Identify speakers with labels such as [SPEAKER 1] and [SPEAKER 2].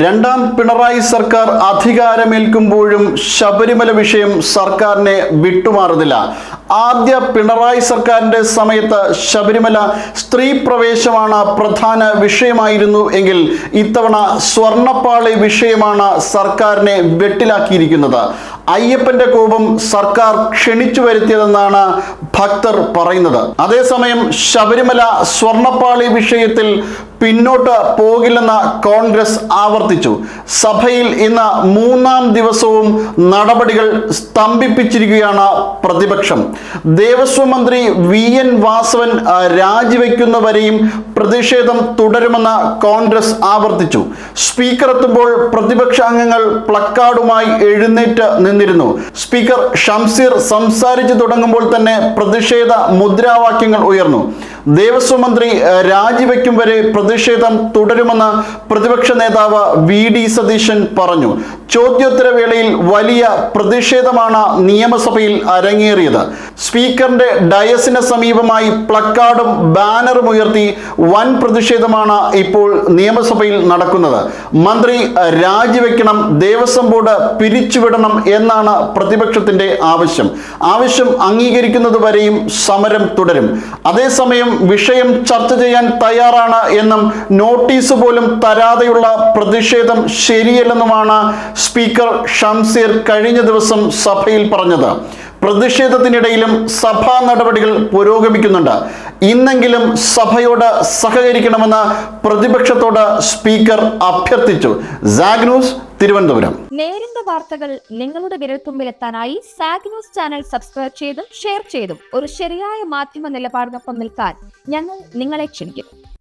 [SPEAKER 1] രണ്ടാം പിണറായി സർക്കാർ അധികാരമേൽക്കുമ്പോഴും ശബരിമല വിഷയം സർക്കാരിനെ വിട്ടുമാറുന്നില്ല. ആദ്യ പിണറായി സർക്കാരിന്റെ സമയത്ത് ശബരിമല സ്ത്രീ പ്രവേശമാണ് പ്രധാന വിഷയമായിരുന്നു എങ്കിൽ ഇത്തവണ സ്വർണപ്പാളി വിഷയമാണ് സർക്കാരിനെ വെട്ടിലാക്കിയിരിക്കുന്നത്. അയ്യപ്പന്റെ കോപം സർക്കാർ ക്ഷണിച്ചു വരുത്തിയതെന്നാണ് ഭക്തർ പറയുന്നത്. അതേസമയം ശബരിമല സ്വർണപ്പാളി വിഷയത്തിൽ പിന്നോട്ട് പോകില്ലെന്ന് കോൺഗ്രസ് ആവർത്തിച്ചു. സഭയിൽ ഇന്ന് മൂന്നാം ദിവസവും നടപടികൾ സ്തംഭിപ്പിച്ചിരിക്കുകയാണ് പ്രതിപക്ഷം. ദേവസ്വം മന്ത്രി വി എൻ വാസവൻ രാജിവെക്കുന്നവരെയും പ്രതിഷേധം തുടരുമെന്ന് കോൺഗ്രസ് ആവർത്തിച്ചു. സ്പീക്കർ എത്തുമ്പോൾ പ്രതിപക്ഷ അംഗങ്ങൾ പ്ലക്കാർഡുമായി എഴുന്നേറ്റ് നിന്നിരുന്നു. സ്പീക്കർ ഷംസീർ സംസാരിച്ചു തുടങ്ങുമ്പോൾ തന്നെ പ്രതിഷേധ മുദ്രാവാക്യങ്ങൾ ഉയർന്നു. ദേവസ്വം മന്ത്രി രാജിവെക്കും വരെ പ്രതിഷേധം തുടരുമെന്ന് പ്രതിപക്ഷ നേതാവ് വി ഡി സതീശൻ പറഞ്ഞു. ചോദ്യോത്തരവേളയിൽ വലിയ പ്രതിഷേധമാണ് നിയമസഭയിൽ അരങ്ങേറിയത്. സ്പീക്കറിന്റെ ഡയസിന് സമീപമായി പ്ലക്കാർഡും ബാനറും ഉയർത്തി വൻ പ്രതിഷേധമാണ് ഇപ്പോൾ നിയമസഭയിൽ നടക്കുന്നത്. മന്ത്രി രാജിവെക്കണം ദേവസ്വം ബോർഡ് പിരിച്ചുവിടണം എന്നാണ് പ്രതിപക്ഷത്തിന്റെ ആവശ്യം. ആവശ്യം അംഗീകരിക്കുന്നത് വരെയും സമരം തുടരും. അതേസമയം വിഷയം ചർച്ച ചെയ്യാൻ തയ്യാറാണ് എന്നും നോട്ടീസ് പോലും തരാതെയുള്ള പ്രതിഷേധം ശരിയല്ലെന്നുമാണ് സ്പീക്കർ ഷംസീർ കഴിഞ്ഞ ദിവസം സഭയിൽ പറഞ്ഞത്. പ്രതിഷേധത്തിനിടയിലും സഭാ നടപടികൾ പുരോഗമിക്കുന്നുണ്ട്. ഇന്നെങ്കിലും സഭയോട് സഹകരിക്കണമെന്ന് പ്രതിപക്ഷത്തോട് സ്പീക്കർ അഭ്യർത്ഥിച്ചു. Sag news Thiruvananthapuram.
[SPEAKER 2] നേരിന്റെ വാർത്തകൾ നിങ്ങളുടെ വിരൽത്തുമ്പിലെത്താനായി സാഗ് ന്യൂസ് ചാനൽ സബ്സ്ക്രൈബ് ചെയ്തും ഷെയർ ചെയ്തും ഒരു ശരിയായ മാധ്യമ നിലപാടിനൊപ്പം നിൽക്കാൻ ഞങ്ങൾ നിങ്ങളെ ക്ഷണിക്കുന്നു.